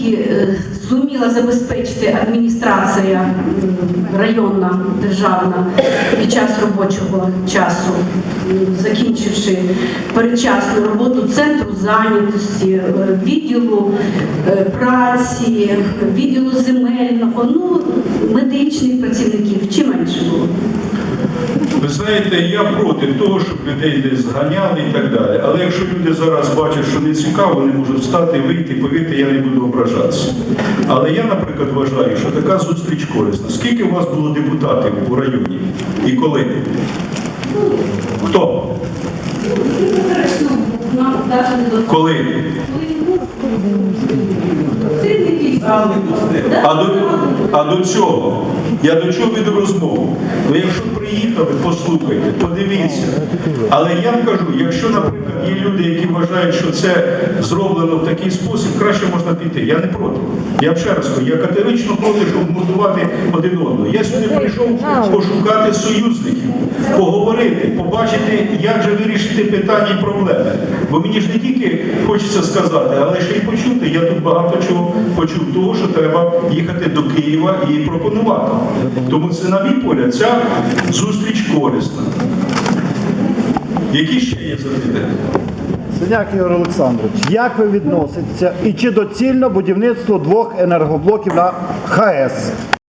які е, зуміла забезпечити адміністрація районна державна під час робочого часу, закінчивши передчасну роботу центру зайнятості, е, відділу е, праці, відділу земельного, ну медичних працівників чи менше було. Ви знаєте, я проти того, щоб людей десь зганяли і так далі. Але якщо люди зараз бачать, що не цікаво, вони можуть встати, вийти, повірте, я не буду ображатися. Але я, наприклад, вважаю, що така зустріч корисна. Скільки у вас було депутатів у районі? І коли? Хто? Коли? А до, а до цього? Я до чого веду розмову? Ну якщо приїхали, послухайте, подивіться. Але я кажу, якщо, наприклад, є люди, які вважають, що це зроблено в такий спосіб, краще можна піти. Я не проти. Я ще раз кажу, я категорично проти, щоб будувати один одного. Я сюди прийшов пошукати союзників, поговорити, побачити, як же вирішити питання і проблеми. Бо мені ж не тільки хочеться сказати, але ще й почути. Я тут багато чого почув того, що треба їхати до Києва і пропонувати. Тому це, на мій погляд, ця зустріч корисна. Які ще є запитання? Синяк Ігор Олександрович, як ви відноситеся і чи доцільно будівництво двох енергоблоків на ХАЕС?